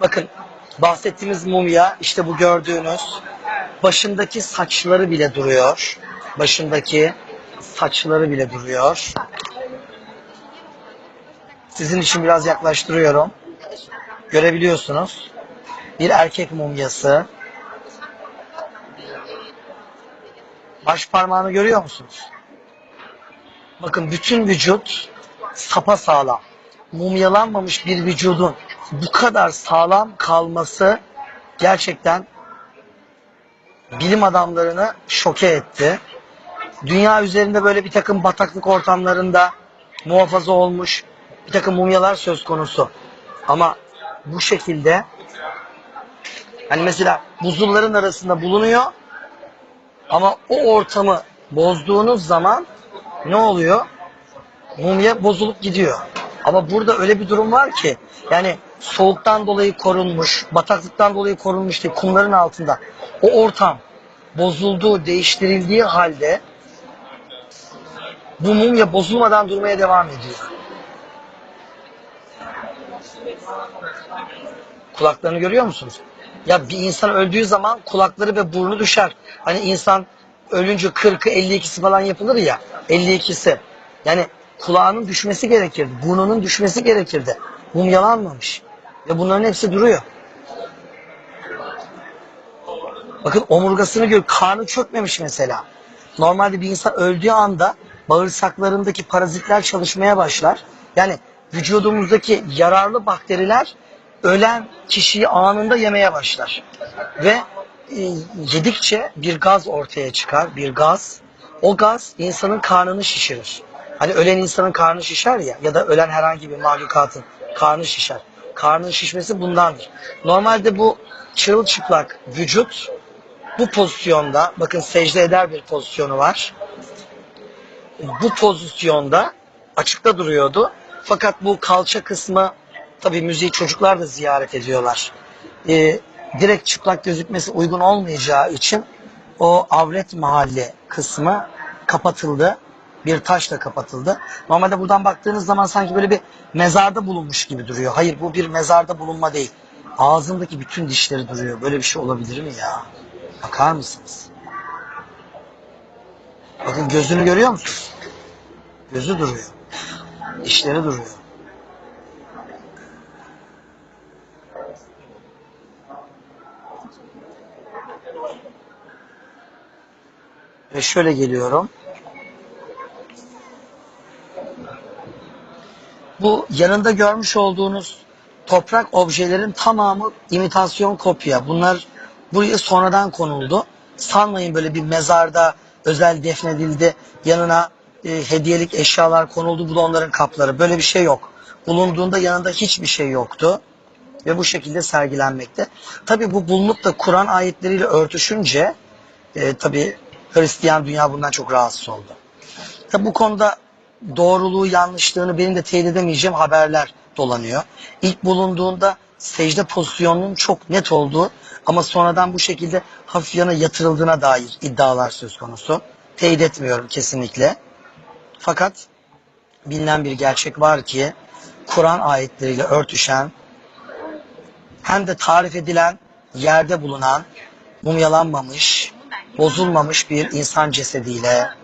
Bakın bahsettiğimiz mumya işte bu gördüğünüz başındaki saçları bile duruyor. Başındaki saçları bile duruyor. Sizin için biraz yaklaştırıyorum. Görebiliyorsunuz. Bir erkek mumyası. Baş parmağını görüyor musunuz? Bakın bütün vücut sapa sağlam. Mumyalanmamış bir vücudun bu kadar sağlam kalması gerçekten bilim adamlarını şoke etti. Dünya üzerinde böyle bir takım bataklık ortamlarında muhafaza olmuş bir takım mumyalar söz konusu. Ama bu şekilde hani mesela buzulların arasında bulunuyor ama o ortamı bozduğunuz zaman ne oluyor? Mumya bozulup gidiyor. Ama burada öyle bir durum var ki yani soğuktan dolayı korunmuş, bataklıktan dolayı korunmuş değil, kumların altında. O ortam bozulduğu, değiştirildiği halde bu mumya bozulmadan durmaya devam ediyor. Kulaklarını görüyor musunuz? Ya bir insan öldüğü zaman kulakları ve burnu düşer. Hani insan ölünce 40'ı 52'si falan yapılır ya. 52'si. Yani kulağının düşmesi gerekirdi. Burnunun düşmesi gerekirdi. Mumyalanmamış. Ve bunların hepsi duruyor. Bakın omurgasını gör, karnı çökmemiş mesela. Normalde bir insan öldüğü anda bağırsaklarındaki parazitler çalışmaya başlar. Yani vücudumuzdaki yararlı bakteriler ölen kişiyi anında yemeye başlar. Ve e, yedikçe bir gaz ortaya çıkar, bir gaz. O gaz insanın karnını şişirir. Hani ölen insanın karnı şişer ya ya da ölen herhangi bir mahlukatın karnı şişer. Karnın şişmesi bundandır. Normalde bu çırılçıplak vücut bu pozisyonda bakın secde eder bir pozisyonu var. Bu pozisyonda açıkta duruyordu. Fakat bu kalça kısmı tabii müziği çocuklar da ziyaret ediyorlar. Ee, direkt çıplak gözükmesi uygun olmayacağı için o avret mahalle kısmı kapatıldı. Bir taşla kapatıldı. Normalde buradan baktığınız zaman sanki böyle bir mezarda bulunmuş gibi duruyor. Hayır bu bir mezarda bulunma değil. Ağzındaki bütün dişleri duruyor. Böyle bir şey olabilir mi ya? Bakar mısınız? Bakın gözünü görüyor musunuz? Gözü duruyor. Dişleri duruyor. Ve şöyle geliyorum. Bu yanında görmüş olduğunuz toprak objelerin tamamı imitasyon kopya. Bunlar buraya sonradan konuldu. Sanmayın böyle bir mezarda özel defnedildi. Yanına e, hediyelik eşyalar konuldu. Bu da onların kapları. Böyle bir şey yok. Bulunduğunda yanında hiçbir şey yoktu. Ve bu şekilde sergilenmekte. Tabi bu bulunup da Kur'an ayetleriyle örtüşünce e, tabi Hristiyan dünya bundan çok rahatsız oldu. Tabi bu konuda doğruluğu yanlışlığını benim de teyit edemeyeceğim haberler dolanıyor. İlk bulunduğunda secde pozisyonunun çok net olduğu ama sonradan bu şekilde hafif yana yatırıldığına dair iddialar söz konusu. Teyit etmiyorum kesinlikle. Fakat bilinen bir gerçek var ki Kur'an ayetleriyle örtüşen hem de tarif edilen yerde bulunan mumyalanmamış, bozulmamış bir insan cesediyle